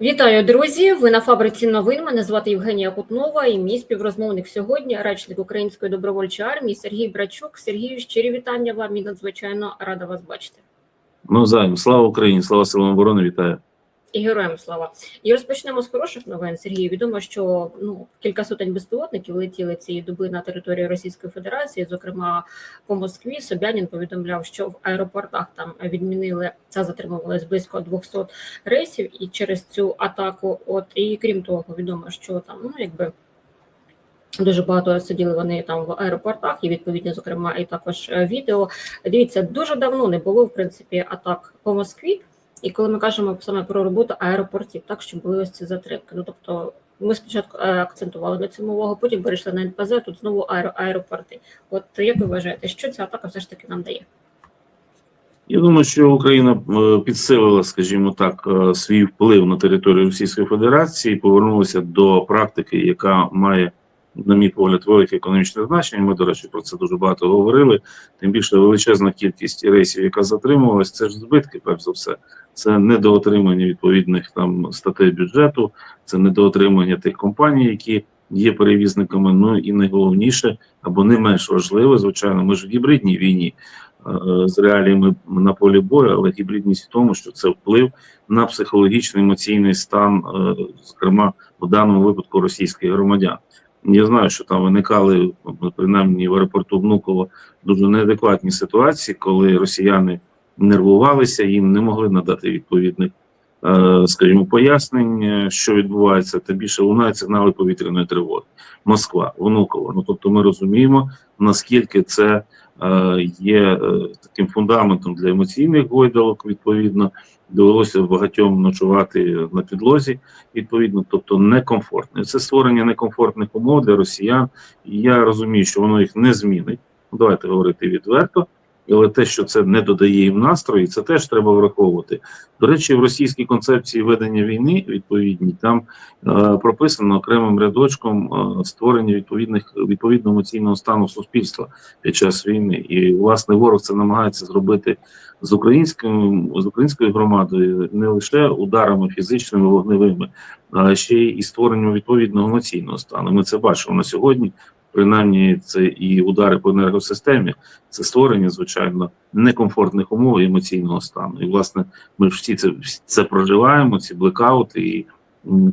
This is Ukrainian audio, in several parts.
Вітаю, друзі! Ви на фабриці новин. Мене звати Євгенія Кутнова і мій співрозмовник сьогодні, речник Української добровольчої армії Сергій Брачук. Сергію, щирі вітання вам і надзвичайно рада вас бачити. Ну займ, Слава Україні, слава силам оборони, вітаю. І героям слава. І розпочнемо з хороших новин. Сергій відомо, що ну кілька сотень безпілотників летіли цієї доби на територію Російської Федерації, зокрема по Москві. Собянін повідомляв, що в аеропортах там відмінили та затримувались близько 200 рейсів, і через цю атаку, от і крім того, відомо, що там ну якби. Дуже багато сиділи вони там в аеропортах, і відповідно, зокрема, і також е, відео. Дивіться, дуже давно не було в принципі атак по Москві. І коли ми кажемо саме про роботу аеропортів, так що були ось ці затримки. Ну тобто, ми спочатку е, акцентували на цьому увагу, потім перейшли на НПЗ, тут знову аеро аеропорти. От як ви вважаєте, що ця атака все ж таки нам дає? Я думаю, що Україна е, підсилила, скажімо так, е, свій вплив на територію Російської Федерації, повернулася до практики, яка має, на мій погляд, велике економічне значення. Ми, до речі, про це дуже багато говорили. Тим більше величезна кількість рейсів, яка затримувалась, це ж збитки, перш за все. Це недоотримання відповідних там статей бюджету, це недоотримання тих компаній, які є перевізниками. Ну і найголовніше або не менш важливе, звичайно, ми ж в гібридній війні е, з реаліями на полі бою, але гібридність в тому, що це вплив на психологічний емоційний стан, е, зокрема в даному випадку російських громадян. Я знаю, що там виникали принаймні в аеропорту Внуково дуже неадекватні ситуації, коли росіяни нервувалися, їм не могли надати відповідних, е, скажімо, пояснень, е, що відбувається, та більше лунають сигнали повітряної тривоги. Москва, Внуково. Ну тобто, ми розуміємо, наскільки це є таким фундаментом для емоційних гойдалок. Відповідно, довелося багатьом ночувати на підлозі. Відповідно, тобто некомфортно. Це створення некомфортних умов для росіян. І я розумію, що воно їх не змінить. Давайте говорити відверто. Але те, що це не додає їм настрої, це теж треба враховувати. До речі, в російській концепції ведення війни відповідній там е, прописано окремим рядочком е, створення відповідних відповідного емоційного стану суспільства під час війни. І власне ворог це намагається зробити з українським з українською громадою не лише ударами фізичними вогневими, а ще й створенням відповідного емоційного стану. Ми це бачимо на сьогодні принаймні це і удари по енергосистемі, це створення, звичайно, некомфортних умов емоційного стану. І, власне, ми всі це це проживаємо, ці блекаути, і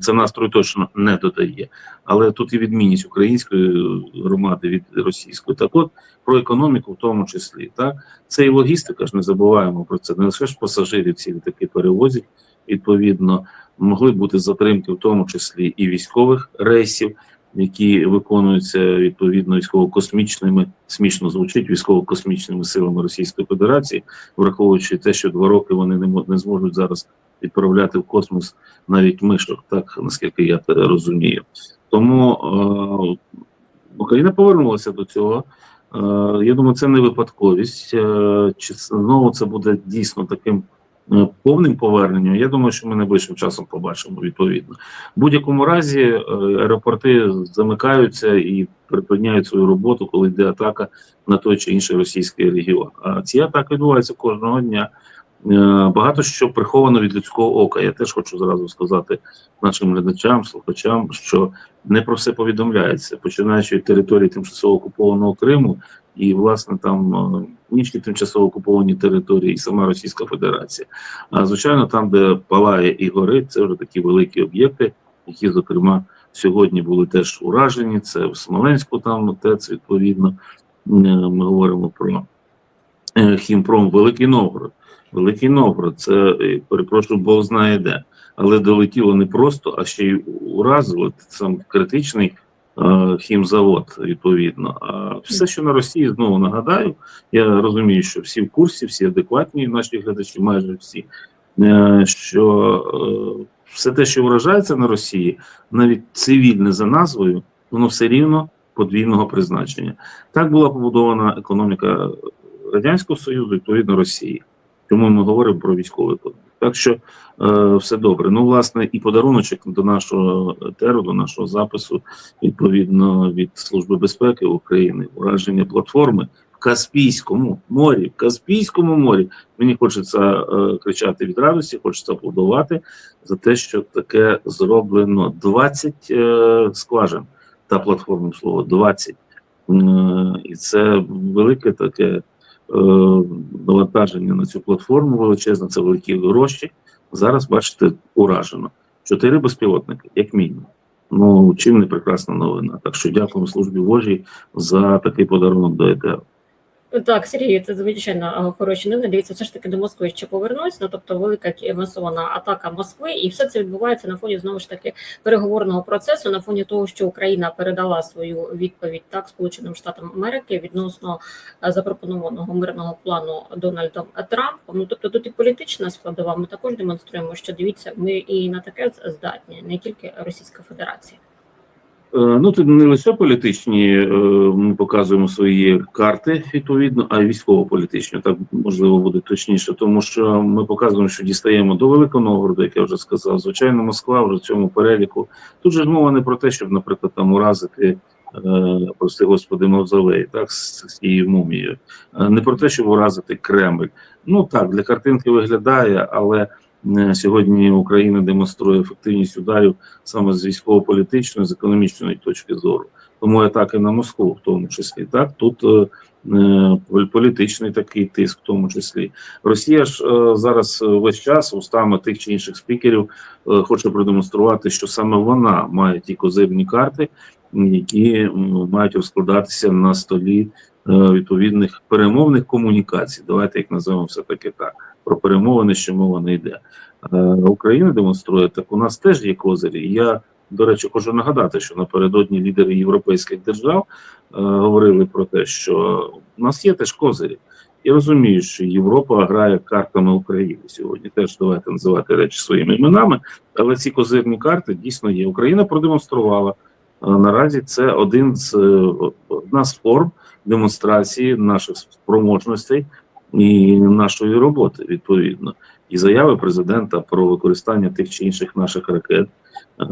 це настрою точно не додає. Але тут і відмінність української громади від російської. Так от про економіку, в тому числі, так це і логістика ж не забуваємо про це. Не лише ж пасажирів ці літаки перевозять. Відповідно, могли бути затримки, в тому числі і військових рейсів які виконуються відповідно військово-космічними, смішно звучить військово-космічними силами Російської Федерації, враховуючи те, що два роки вони не не зможуть зараз відправляти в космос навіть мишок, так наскільки я розумію. Тому е, Україна повернулася до цього. Е, я думаю, це не випадковість. Е, чи знову це буде дійсно таким повним поверненням, я думаю, що ми найближчим часом побачимо відповідно. В будь-якому разі е, аеропорти замикаються і припиняють свою роботу, коли йде атака на той чи інший російський регіон. А ці атаки відбуваються кожного дня. Е, багато що приховано від людського ока. Я теж хочу зразу сказати нашим глядачам, слухачам, що не про все повідомляється, починаючи від території тимчасово окупованого Криму і власне там е, інші тимчасово окуповані території, і сама Російська Федерація. А звичайно, там, де палає і горить, це вже такі великі об'єкти, які, зокрема, сьогодні були теж уражені. Це в Смоленську, там ТЕЦ, відповідно. Е, ми говоримо про Хімпром Великий Новгород. Великий Новгород, це перепрошую, Бог знає де, але долетіло не просто, а ще й уразило. Це критичний Е, хімзавод відповідно. А все, що на Росії, знову нагадаю, я розумію, що всі в курсі, всі адекватні наші глядачі, майже всі, е, що е, все те, що вражається на Росії, навіть цивільне за назвою, воно все рівно подвійного призначення. Так була побудована економіка Радянського Союзу, відповідно Росії. Тому ми говоримо про військовий економіку. Так що е, все добре. Ну, власне, і подаруночок до нашого теру, до нашого запису, відповідно від Служби безпеки України, ураження платформи в Каспійському морі, в Каспійському морі. Мені хочеться е, кричати від радості, хочеться аплодувати за те, що таке зроблено 20 е, скважин та платформу слово 20. М, І це велике таке е, навантаження на цю платформу величезне, це великі гроші. Зараз, бачите, уражено. Чотири безпілотники, як мінімум. Ну, чим не прекрасна новина. Так що дякуємо службі Божій за такий подарунок до ЕТР. Так, Сергій, це звичайно е, хороші новини. Дивіться, все ж таки до Москви ще повернусь. Ну тобто, велика масована атака Москви, і все це відбувається на фоні знову ж таки переговорного процесу, на фоні того, що Україна передала свою відповідь так Сполученим Штатам Америки відносно е, запропонованого мирного плану Дональдом Трампом. Ну тобто, тут і політична складова. Ми також демонструємо, що дивіться, ми і на таке здатні, не тільки Російська Федерація. Е, Ну, тут не лише політичні, е, ми показуємо свої карти відповідно, а й військово-політичні. Так можливо буде точніше, тому що ми показуємо, що дістаємо до Великого Новгороду, як я вже сказав. Звичайно, Москва вже в цьому переліку. Тут же мова не про те, щоб, наприклад, там уразити. е, Прости господи, мавзолей, так з цією мумією, не про те, щоб уразити Кремль. Ну так для картинки виглядає, але сьогодні Україна демонструє ефективність ударів саме з військово-політичної, з економічної точки зору. Тому атаки на Москву, в тому числі, так тут е, е, політичний такий тиск, в тому числі. Росія ж е, зараз е, весь час устами тих чи інших спікерів е, хоче продемонструвати, що саме вона має ті козирні карти, які мають розкладатися на столі е, відповідних перемовних комунікацій. Давайте їх називаємо все таки так. Про перемовини, що мова не йде. Е, Україна демонструє, так у нас теж є козирі. Я, до речі, хочу нагадати, що напередодні лідери європейських держав е, говорили про те, що у нас є теж козирі. І розумію, що Європа грає картами України сьогодні. Теж давайте називати речі своїми іменами, але ці козирні карти дійсно є. Україна продемонструвала. Е, Наразі це один з одна з форм демонстрації наших спроможностей і нашої роботи відповідно і заяви президента про використання тих чи інших наших ракет. е,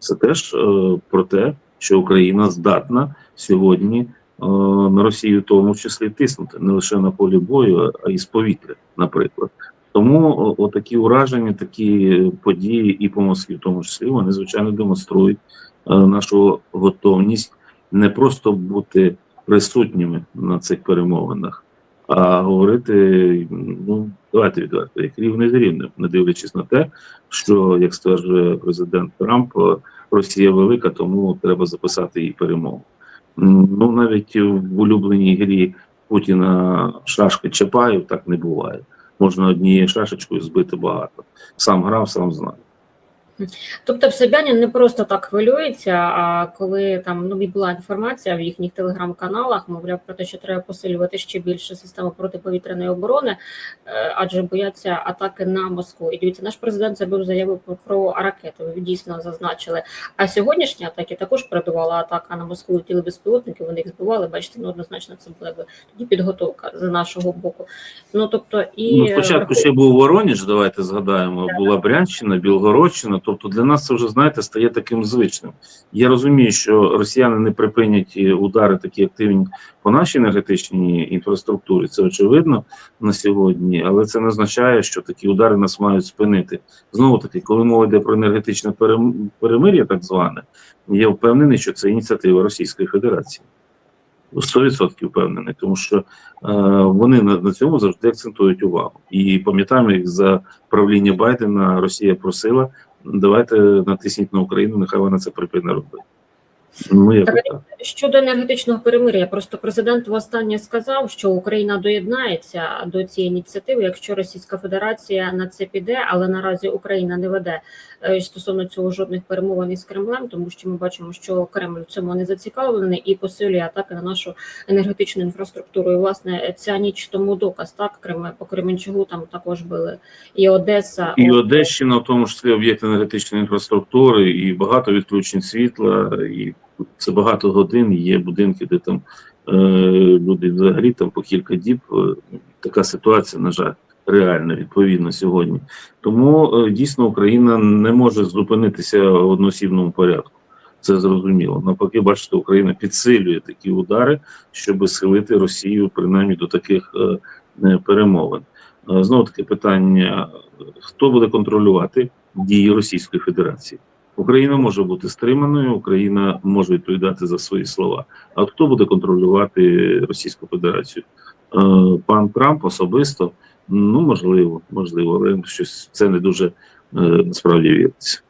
Це теж е, про те, що Україна здатна сьогодні е, на Росію, в тому числі тиснути не лише на полі бою, а й з повітря, наприклад. Тому отакі ураження, такі події і по Москві, в тому числі, вони звичайно демонструють нашу готовність не просто бути присутніми на цих перемовинах, а говорити, ну давайте відверто, як рівне з рівним, не дивлячись на те, що як стверджує президент Трамп, Росія велика, тому треба записати її перемогу. Ну навіть в улюбленій грі Путіна шашки Чапаєв так не буває. Можна однією шашечкою збити багато. Сам грав, сам знає. Тобто Собянін не просто так хвилюється, а коли там ну була інформація в їхніх телеграм-каналах, мовляв про те, що треба посилювати ще більше систему протиповітряної оборони, е, адже бояться атаки на Москву. І дивіться, наш президент зробив заяву про, про ракети. Ви дійсно зазначили. А сьогоднішні атаки також передувала атака на Москву. Летіли безпілотники, вони їх збивали. Бачите, ну однозначно це була тоді підготовка з нашого боку. Ну тобто і Ну, спочатку ще був Воронеж, давайте згадаємо, була Брянщина, Білгородщина. Тобто для нас це вже знаєте стає таким звичним. Я розумію, що росіяни не припинять е, удари такі активні по нашій енергетичній інфраструктурі. Це очевидно на сьогодні, але це не означає, що такі удари нас мають спинити. Знову таки, коли мова йде про енергетичне перемир'я, так зване, я впевнений, що це ініціатива Російської Федерації. 100% впевнений, тому що е, вони на, на цьому завжди акцентують увагу. І пам'ятаємо, як за правління Байдена Росія просила, давайте натисніть на Україну, нехай вона це припине робити. Ну, Так. Щодо енергетичного перемир'я, просто президент востаннє сказав, що Україна доєднається до цієї ініціативи, якщо Російська Федерація на це піде, але наразі Україна не веде е, стосовно цього жодних перемовин із Кремлем, тому що ми бачимо, що Кремль в цьому не зацікавлений і посилює атаки на нашу енергетичну інфраструктуру. І власне ця ніч тому доказ так Крем по Кременчугу там також били і Одеса, І Одещина, в тому числі об'єкт енергетичної інфраструктури, і багато відключень світла, і це багато годин. Є будинки, де там е, люди взагалі там по кілька діб. Е, така ситуація, на жаль, реальна відповідно сьогодні. Тому е, дійсно Україна не може зупинитися в одноосібному порядку. Це зрозуміло. Навпаки, бачите, Україна підсилює такі удари, щоб схилити Росію принаймні до таких е, е, перемовин. Знову таки питання: хто буде контролювати дії Російської Федерації? Україна може бути стриманою, Україна може відповідати за свої слова. А хто буде контролювати Російську Федерацію? Е, Пан Трамп особисто, ну можливо, можливо, але щось це не дуже е, насправді віриться.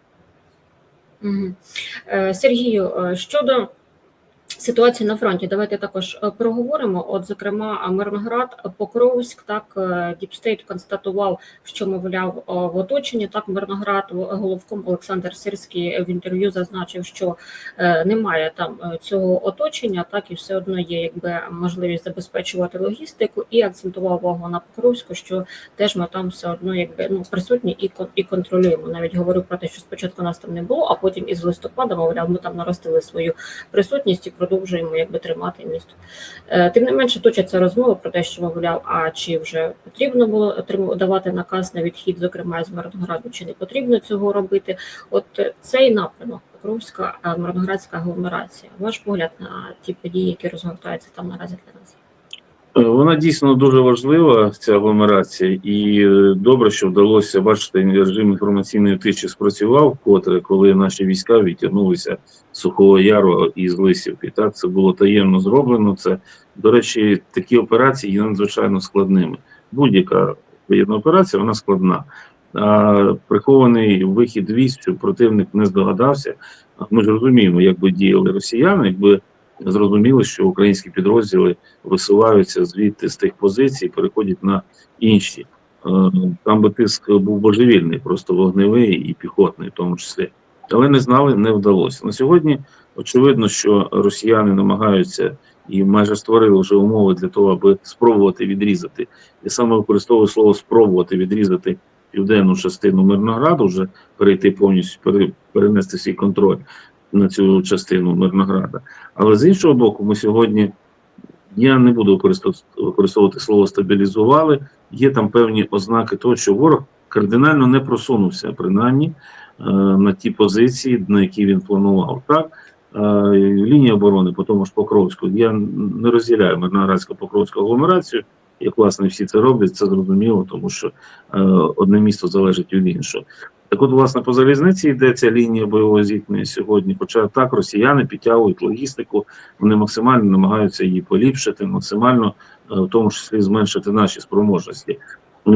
Е, Сергію, щодо ситуації на фронті, давайте також е, проговоримо. От, зокрема, Мирноград, Покровськ, так е, Діпстейт констатував, що мовляв в оточенні. Так, Мирноград головком Олександр Сирський в інтерв'ю зазначив, що е, немає там е, цього оточення, так і все одно є якби можливість забезпечувати логістику, і акцентував увагу на Покровську, що теж ми там все одно якби ну присутні і і контролюємо. Навіть говорив про те, що спочатку нас там не було, а потім із листопада, мовляв, ми там наростили свою присутність і продовжуємо якби тримати місто. Е, Тим не менше, точаться розмови про те, що мовляв, а чи вже потрібно було давати наказ на відхід, зокрема з Мирнограду, чи не потрібно цього робити. От е, цей напрямок Покровська е, Мирноградська агломерація. Ваш погляд на ті події, які розгортаються там наразі для нас. Е, Вона дійсно дуже важлива, ця агломерація, і е, добре, що вдалося бачити, режим інформаційної тиші спрацював вкотре, коли наші війська відтягнулися з Сухого Яру і з Лисівки. Так, це було таємно зроблено. Це, до речі, такі операції є надзвичайно складними. Будь-яка воєнна операція вона складна. А прихований вихід військ, щоб противник не здогадався. Ми ж розуміємо, як би діяли росіяни, якби зрозуміли, що українські підрозділи висуваються звідти з тих позицій, переходять на інші. Е, Там би тиск був божевільний, просто вогневий і піхотний, в тому числі. Але не знали, не вдалося. На сьогодні очевидно, що росіяни намагаються і майже створили вже умови для того, аби спробувати відрізати. Я саме використовую слово спробувати відрізати південну частину Мирнограду, вже перейти повністю перенести свій контроль на цю частину Мирнограда. Але з іншого боку, ми сьогодні я не буду використовувати, слово стабілізували. Є там певні ознаки того, що ворог кардинально не просунувся, принаймні е, на ті позиції, на які він планував. Так Е, лінія оборони по тому ж Покровську. Я не розділяю Мирноградську Покровську агломерацію. Як власне всі це роблять, це зрозуміло, тому що е, одне місто залежить від іншого. Так от, власне, по залізниці йде ця лінія бойового зіткнення сьогодні. Хоча так росіяни підтягують логістику, вони максимально намагаються її поліпшити, максимально, е, в тому числі, зменшити наші спроможності.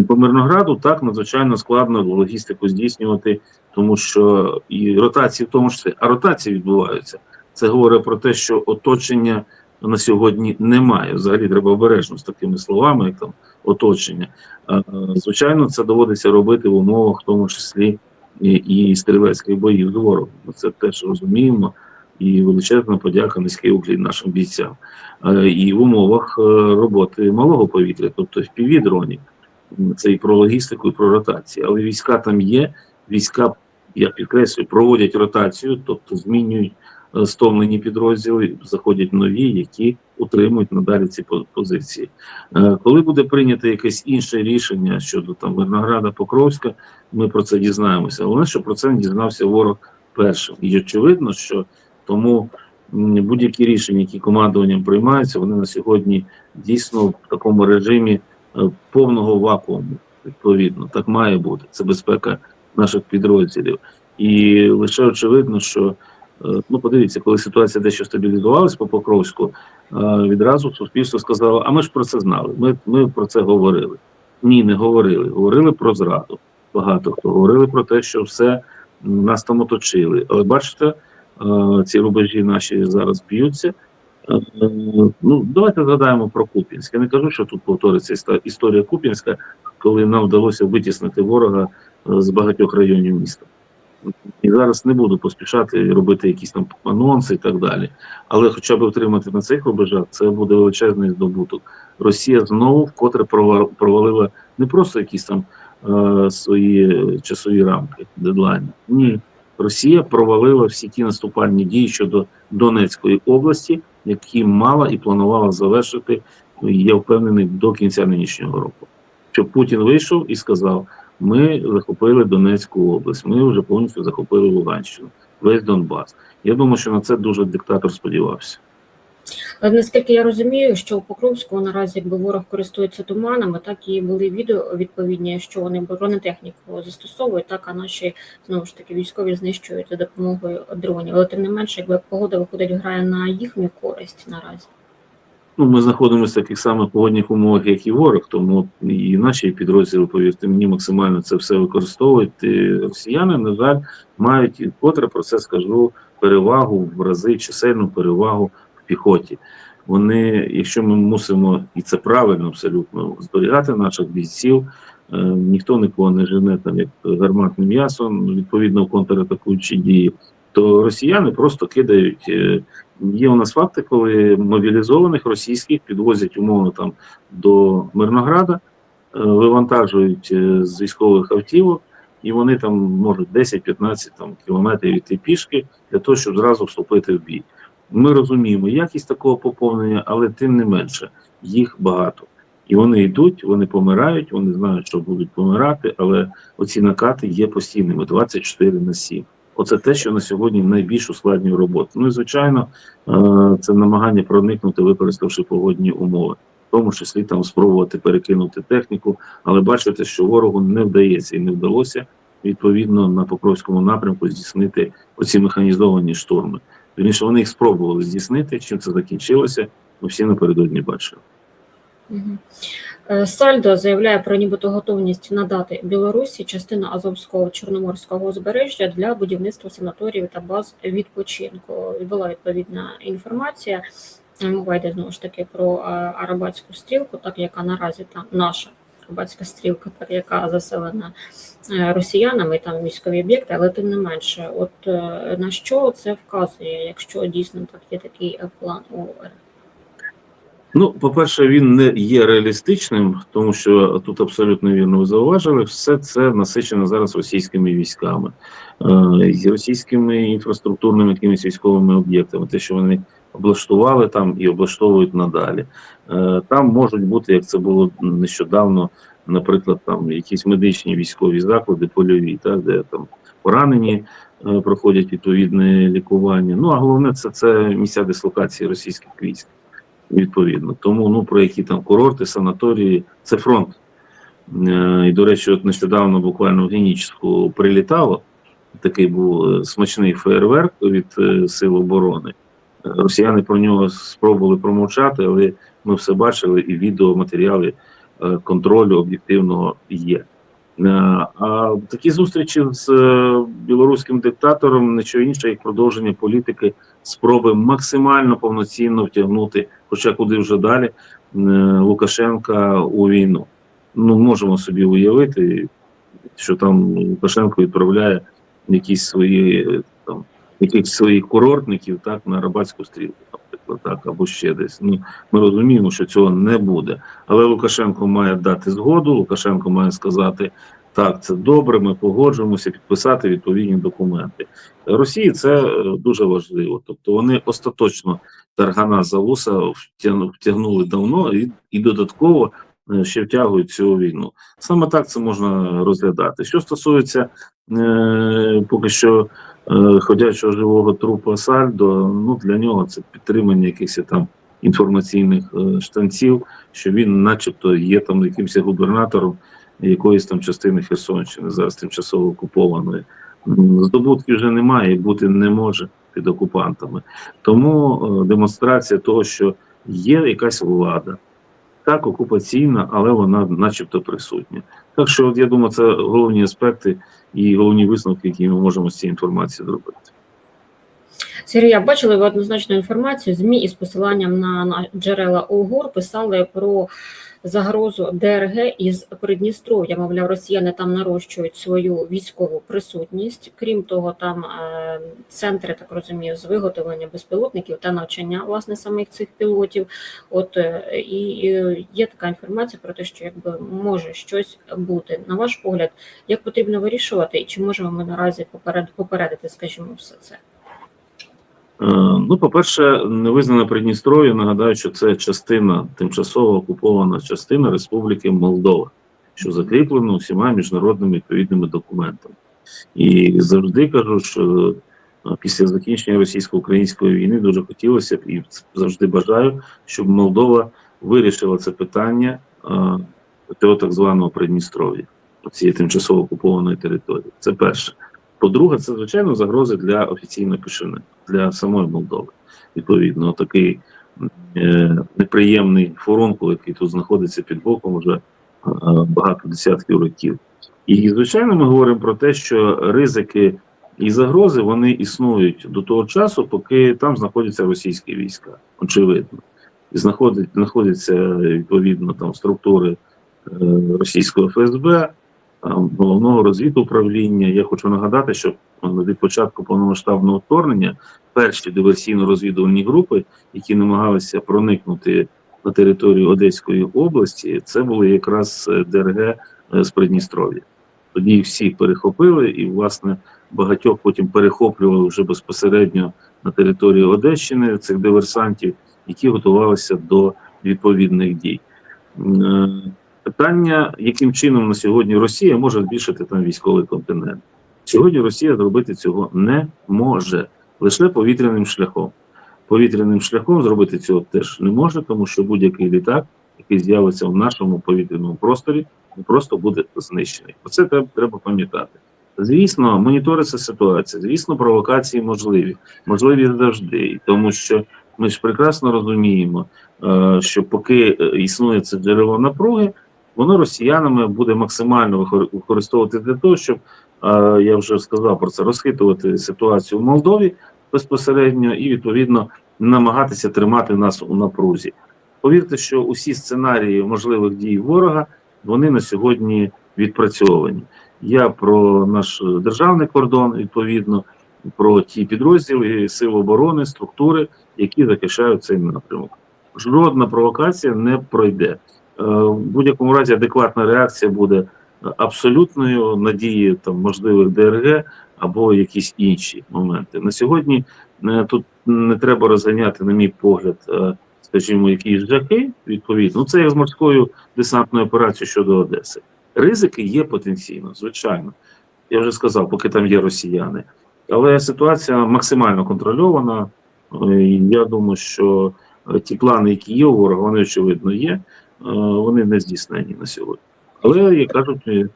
По Мирнограду так надзвичайно складно логістику здійснювати, тому що і ротації в тому числі, а ротації відбуваються. Це говорить про те, що оточення на сьогодні немає. Взагалі треба обережно з такими словами, як там оточення. Звичайно, це доводиться робити в умовах, в тому числі і, і стрілецьких боїв з ворогом. Ми це теж розуміємо. І величезна подяка низький уклін нашим бійцям. І в умовах е, роботи малого повітря, тобто впіві дронів. Це і про логістику, і про ротацію. Але війська там є. Війська, я підкреслюю, проводять ротацію, тобто змінюють е, стомлені підрозділи, заходять нові, які утримують надалі ці позиції. Е, Коли буде прийнято якесь інше рішення щодо там Мирнограда Покровська, ми про це дізнаємося. Головне, що про це не дізнався ворог першим. І очевидно, що тому будь-які рішення, які командуванням приймаються, вони на сьогодні дійсно в такому режимі е, повного вакууму. Відповідно, так має бути. Це безпека наших підрозділів. І лише очевидно, що ну подивіться, коли ситуація дещо стабілізувалась по Покровську, е, відразу суспільство сказало: а ми ж про це знали. Ми, ми про це говорили. Ні, не говорили. Говорили про зраду. Багато хто говорили про те, що все нас там оточили. Але бачите, е, ці рубежі наші зараз б'ються. Е, Ну, давайте згадаємо про Куп'янськ. Я не кажу, що тут повториться історія Куп'янська, коли нам вдалося витіснити ворога е, з багатьох районів міста. І зараз не буду поспішати робити якісь там анонси і так далі. Але хоча б отримати на цих рубежах, це буде величезний здобуток. Росія знову вкотре прова- провалила не просто якісь там е, свої часові рамки, дедлайни. Ні, Росія провалила всі ті наступальні дії щодо Донецької області, які мала і планувала завершити, я впевнений, до кінця нинішнього року. Щоб Путін вийшов і сказав: ми захопили Донецьку область, ми вже повністю захопили Луганщину. весь Донбас. Я думаю, що на це дуже диктатор сподівався. Наскільки я розумію, що у Покровську наразі якби ворог користується туманами, так і були відео відповідні, що вони бронетехніку застосовують, так а наші знову ж таки військові знищують за допомогою дронів. Але тим не менше, якби погода виходить, грає на їхню користь наразі. Ну, ми знаходимося в таких самих погодних умовах, як і ворог, тому і наші підрозділи, повірте мені, максимально це все використовують. І росіяни, на жаль, мають і вкотре про це скажу перевагу в рази, чисельну перевагу в піхоті. Вони, якщо ми мусимо, і це правильно абсолютно, зберігати наших бійців, е, ніхто нікого не жене там як гарматним м'ясом, відповідно в контратакуючі дії, то росіяни просто кидають. е, Є у нас факти, коли мобілізованих російських підвозять умовно там до Мирнограда, е, вивантажують е, з військових автівок, і вони там можуть 10-15 там кілометрів йти пішки для того, щоб зразу вступити в бій. Ми розуміємо якість такого поповнення, але тим не менше їх багато. І вони йдуть, вони помирають, вони знають, що будуть помирати, але оці накати є постійними 24 на 7. Оце те, що на сьогодні найбільш ускладнює роботу. Ну і звичайно, е, це намагання проникнути, використавши погодні умови, в тому числі там спробувати перекинути техніку, але бачите, що ворогу не вдається і не вдалося відповідно на Покровському напрямку здійснити оці механізовані штурми. Вірніше, вони їх спробували здійснити. Чим це закінчилося? Ми всі напередодні бачили. Е, Сальдо заявляє про нібито готовність надати Білорусі частину Азовського чорноморського узбережжя для будівництва санаторіїв та баз відпочинку. Була відповідна інформація. Мова йде знову ж таки про е, Арабатську стрілку, так яка наразі там наша Арабатська стрілка, так яка заселена е, росіянами, там військові об'єкти, але тим не менше, от на що це вказує, якщо дійсно так є такий план РФ? Ну, по-перше, він не є реалістичним, тому що тут абсолютно вірно ви зауважили, все це насичено зараз російськими військами, е, з російськими інфраструктурними якимись військовими об'єктами, те, що вони облаштували там і облаштовують надалі. Е, Там можуть бути, як це було нещодавно, наприклад, там якісь медичні військові заклади, польові, так, де там поранені е, проходять відповідне лікування. Ну а головне, це, це місця дислокації російських військ відповідно. Тому ну про які там курорти, санаторії, це фронт. Е, І, до речі, от нещодавно буквально в Генічську прилітало. Такий був е, смачний фейерверк від е, Сил оборони. Росіяни про нього спробували промовчати, але ми все бачили, і відеоматеріали контролю об'єктивного є. А такі зустрічі з білоруським диктатором нічого інше, як продовження політики спроби максимально повноцінно втягнути, хоча куди вже далі, е, Лукашенка у війну. Ну, можемо собі уявити, що там Лукашенко відправляє якісь свої там якихось своїх курортників так на Рабатську стрілку, наприклад, так, або ще десь. Ну ми розуміємо, що цього не буде. Але Лукашенко має дати згоду, Лукашенко має сказати. Так, це добре, ми погоджуємося підписати відповідні документи. Росії це е, дуже важливо. Тобто вони остаточно таргана за вуса втягнули давно і, і додатково е, ще втягують цю війну. Саме так це можна розглядати. Що стосується е, поки що е, ходячого живого трупа Сальдо, ну для нього це підтримання якихось там інформаційних е, штанців, що він, начебто, є там якимось губернатором якоїсь там частини Херсонщини, зараз тимчасово окупованої. Здобутків вже немає і бути не може під окупантами. Тому е, демонстрація того, що є якась влада, так окупаційна, але вона начебто присутня. Так що, от я думаю, це головні аспекти і головні висновки, які ми можемо з цієї інформації зробити. Сергія, бачили ви однозначну інформацію. ЗМІ із посиланням на, на джерела ОГУР писали про загрозу ДРГ із Придністров'я. Мовляв, росіяни там нарощують свою військову присутність. Крім того, там е, центри, так розумію, з виготовлення безпілотників та навчання власне самих цих пілотів. От е, і, є така інформація про те, що якби може щось бути. На ваш погляд, як потрібно вирішувати, і чи можемо ми наразі поперед, попередити, скажімо, все це? Е, Ну, по-перше, невизнане Придністров'я, нагадаю, що це частина, тимчасово окупована частина Республіки Молдова, що закріплено всіма міжнародними відповідними документами. І завжди кажу, що е, після закінчення російсько-української війни дуже хотілося б і завжди бажаю, щоб Молдова вирішила це питання е, того так званого Придністров'я, цієї тимчасово окупованої території. Це перше. По-друге, це звичайно загрози для офіційної пишини, для самої Молдови. Відповідно, такий е, неприємний фурункул, який тут знаходиться під боком вже е, багато десятків років. І звичайно, ми говоримо про те, що ризики і загрози вони існують до того часу, поки там знаходяться російські війська, очевидно, і знаходять, знаходяться відповідно там структури е, російського ФСБ, головного розвідуправління. Я хочу нагадати, що е, від початку повномасштабного вторгнення перші диверсійно-розвідувальні групи, які намагалися проникнути на територію Одеської області, це були якраз е, ДРГ е, з Придністров'я. Тоді їх всіх перехопили, і, власне, багатьох потім перехоплювали вже безпосередньо на території Одещини цих диверсантів, які готувалися до відповідних дій. Питання, яким чином на сьогодні Росія може збільшити там військовий континент. Сьогодні Росія зробити цього не може лише повітряним шляхом. Повітряним шляхом зробити цього теж не може, тому що будь-який літак, який з'явиться в нашому повітряному просторі, просто буде знищений. Оце треба, треба пам'ятати. Звісно, моніториться ситуація, звісно, провокації можливі, можливі завжди, тому що ми ж прекрасно розуміємо, е, що поки е, існує це джерело напруги, воно росіянами буде максимально викор- використовувати для того, щоб я вже сказав про це, розхитувати ситуацію в Молдові безпосередньо і відповідно намагатися тримати нас у напрузі. Повірте, що усі сценарії можливих дій ворога вони на сьогодні відпрацьовані. Я про наш державний кордон, відповідно, про ті підрозділи сил оборони, структури, які захищають цей напрямок. Жодна провокація не пройде. Е, В будь-якому разі адекватна реакція буде абсолютною надії там можливих ДРГ або якісь інші моменти. На сьогодні е, тут не треба розганяти, на мій погляд, е, скажімо, якісь жахи, відповідно. Ну, це як з морською десантною операцією щодо Одеси. Ризики є потенційно, звичайно. Я вже сказав, поки там є росіяни. Але ситуація максимально контрольована. Я думаю, що ті плани, які є у ворога, вони очевидно є, вони не здійснені на сьогодні. Але, як кажуть, ми,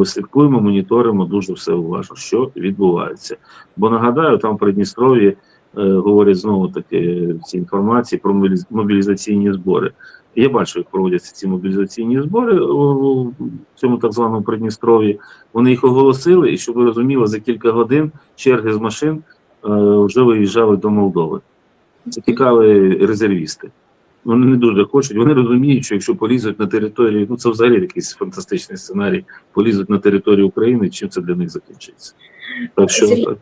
е, слідкуємо, моніторимо дуже все уважно, що відбувається. Бо нагадаю, там в Придністров'ї е, говорять знову таки в цій інформації про мобілізаційні збори. Я бачу, як проводяться ці мобілізаційні збори у цьому так званому Придністров'ї. Вони їх оголосили, і щоб ви розуміли, за кілька годин черги з машин е, вже виїжджали до Молдови. Це тікали резервісти. Вони не дуже хочуть. Вони розуміють, що якщо полізуть на територію, ну це взагалі якийсь фантастичний сценарій, полізуть на територію України, чим це для них закінчиться. Так що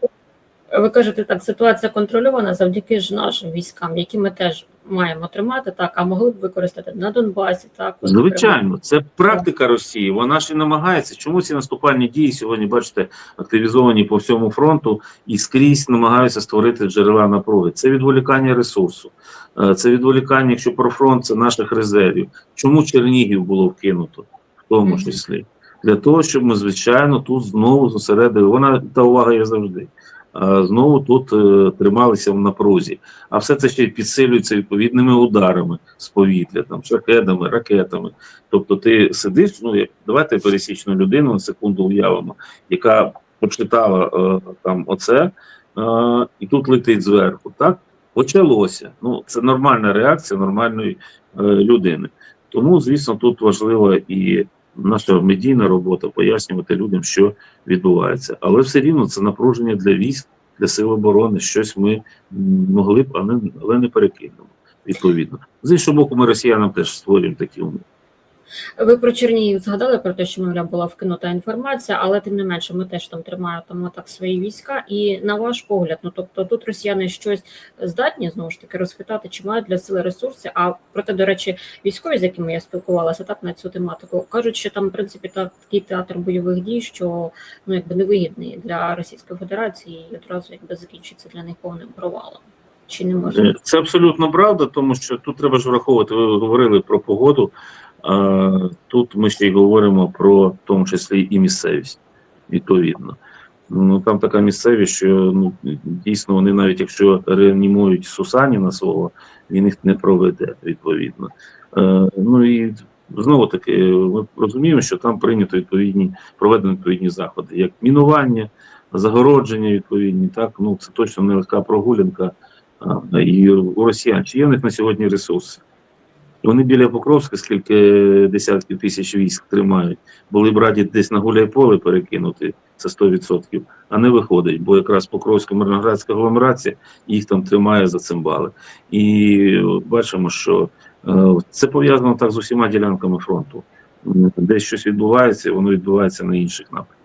Ви кажете так, ситуація контрольована завдяки ж нашим військам, які ми теж маємо тримати, так, а могли б використати на Донбасі, так. Звичайно, це практика Росії. Вона ж і намагається. Чому ці наступальні дії сьогодні, бачите, активізовані по всьому фронту і скрізь намагаються створити джерела напруги. Це відволікання ресурсу, е, це відволікання, якщо про фронт, це наших резервів. Чому Чернігів було вкинуто, в тому числі? Для того, щоб ми, звичайно, тут знову зосередили. Вона та увага є завжди. А Знову тут е, трималися в напрузі. А все це ще підсилюється відповідними ударами з повітря, там шахедами, ракетами. Тобто, ти сидиш, ну як давайте пересічну людину на секунду уявимо, яка почитала е, там оце, е, і тут летить зверху. Так почалося. Ну це нормальна реакція нормальної е, людини. Тому, звісно, тут важлива і наша медійна робота пояснювати людям, що відбувається. Але все рівно це напруження для військ, для сил оборони. Щось ми могли б, але не перекинемо. Відповідно, з іншого боку, ми росіянам теж створюємо такі умови. Ви про Чернігів згадали про те, що мовляв була вкинута інформація, але тим не менше, ми теж там тримаємо так свої війська. І на ваш погляд, ну тобто тут росіяни щось здатні знову ж таки розхитати, чи мають для сили ресурси. А проте, до речі, військові, з якими я спілкувалася, так на цю тематику кажуть, що там в принципі та такий театр бойових дій, що ну якби невигідний для Російської Федерації, і одразу якби закінчиться для них повним провалом. Чи не може? Е, Це абсолютно правда, тому що тут треба ж враховувати. Ви говорили про погоду. Тут ми ще й говоримо про в тому числі і місцевість, відповідно. Ну там така місцевість, що ну дійсно вони навіть якщо реанімують Сусаніна свого, він їх не проведе відповідно. Е, ну і знову таки ми розуміємо, що там прийнято відповідні проведені відповідні заходи, як мінування, загородження відповідні. Так ну це точно не легка прогулянка. А, і у росіян чи є в них на сьогодні ресурси? Вони біля Покровська, скільки десятків тисяч військ тримають, були б раді десь на гуляйполе перекинути, це 100%, а не виходить, бо якраз Покровська мирноградська агломерація їх там тримає за цимбали. І бачимо, що е, це пов'язано так з усіма ділянками фронту. Десь щось відбувається, воно відбувається на інших напрямках.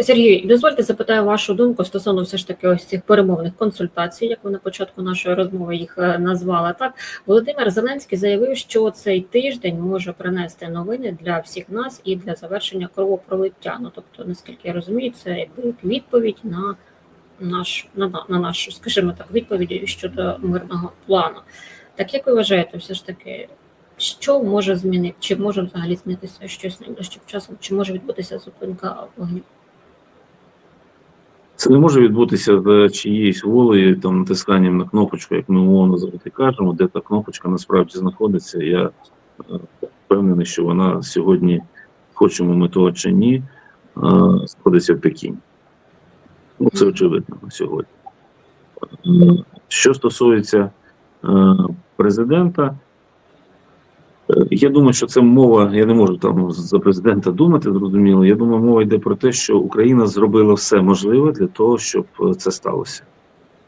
Сергій, дозвольте запитаю вашу думку стосовно все ж таки ось цих перемовних консультацій, як ви на початку нашої розмови їх е, назвали. Так Володимир Зеленський заявив, що цей тиждень може принести новини для всіх нас і для завершення кровопролиття. Ну тобто, наскільки я розумію, це якби відповідь на наш на, на- на нашу, скажімо так, відповідь щодо мирного плану. Так як ви вважаєте, все ж таки, що може змінити, чи може взагалі змінитися щось найближчим часом, чи може відбутися зупинка вогню? Це не може відбутися за чиєюсь волею, там натисканням на кнопочку, як ми умовно завжди кажемо, де та кнопочка насправді знаходиться. Я е, впевнений, що вона сьогодні, хочемо ми того чи ні, е, знаходиться в Пекіні. Ну, це очевидно на сьогодні. Е, Що стосується президента, я думаю, що це мова, я не можу там за президента думати, зрозуміло. Я думаю, мова йде про те, що Україна зробила все можливе для того, щоб е, це сталося.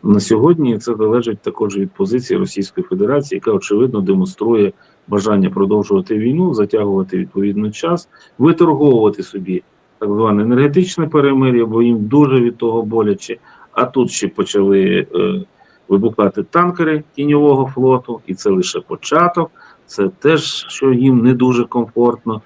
На сьогодні це залежить також від позиції Російської Федерації, яка очевидно демонструє бажання продовжувати війну, затягувати відповідно час, виторговувати собі так зване енергетичне перемир'я, бо їм дуже від того боляче. А тут ще почали е, вибухати танкери тіньового флоту, і це лише початок. Це теж, що їм не дуже комфортно.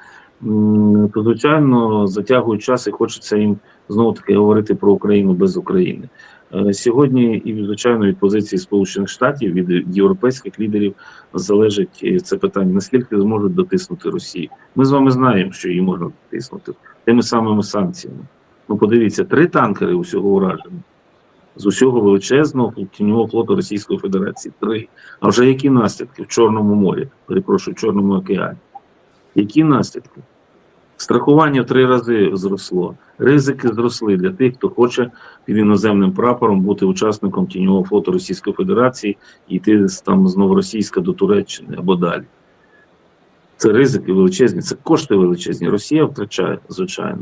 То, звичайно, затягують час і хочеться їм знову таки говорити про Україну без України. Е, Сьогодні, і звичайно, від позиції Сполучених Штатів, від європейських лідерів залежить е, це питання, наскільки зможуть дотиснути Росію. Ми з вами знаємо, що її можна дотиснути тими самими санкціями. Ну, подивіться, три танкери усього уражені з усього величезного тіньового флоту Російської Федерації. Три. А вже які наслідки в Чорному морі, перепрошую, в Чорному океані? Які наслідки? Страхування в три рази зросло, ризики зросли для тих, хто хоче під іноземним прапором бути учасником тіньового флоту Російської Федерації і йти там з Новоросійська до Туреччини або далі. Це ризики величезні, це кошти величезні. Росія втрачає, звичайно.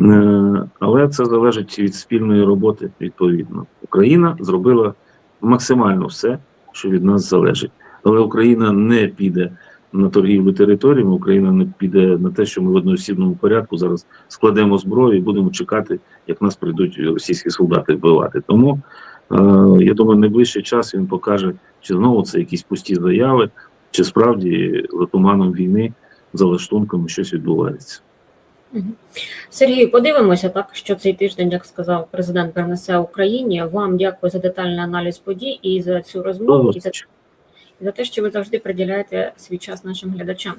Е, Але це залежить від спільної роботи відповідно. Україна зробила максимально все, що від нас залежить. Але Україна не піде на торгівлю територіями, Україна не піде на те, що ми в одноосібному порядку зараз складемо зброю і будемо чекати, як нас прийдуть російські солдати вбивати. Тому е, я думаю, найближчий час він покаже, чи знову це якісь пусті заяви, чи справді за туманом війни, за лаштунками щось відбувається. Сергію, подивимося так, що цей тиждень, як сказав президент, принесе Україні. Вам дякую за детальний аналіз подій і за цю розмову, і за, і за те, що ви завжди приділяєте свій час нашим глядачам.